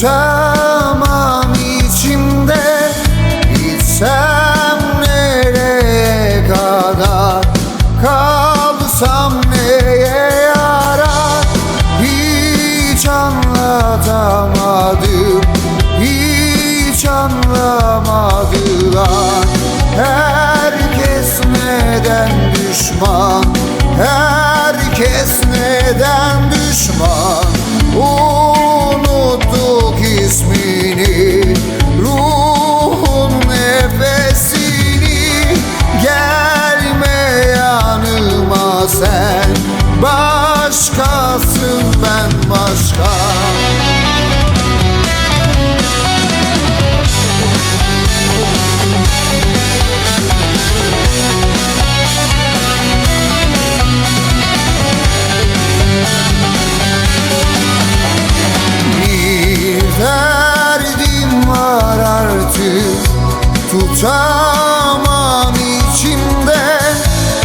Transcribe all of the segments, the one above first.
Tamam içimde. Gitsem nereye kadar? Kalsam neye yarar? Hiç anlatamadım. Hiç anlamadılar. Herkes neden düşman? Herkes neden zaman içimde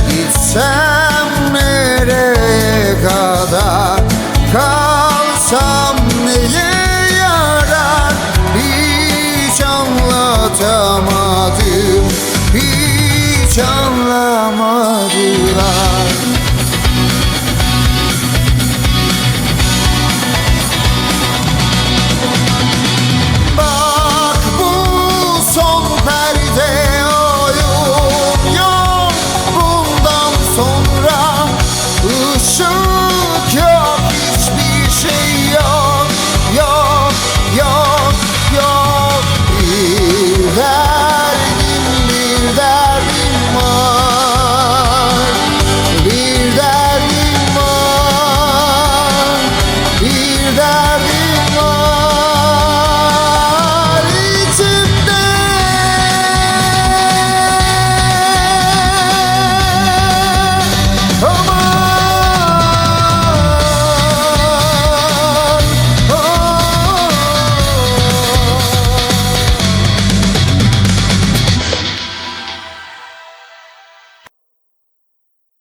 Gitsem nereye kadar? Kalsam neye yarar? Hiç anlatamadım Hiç anlamadılar. show.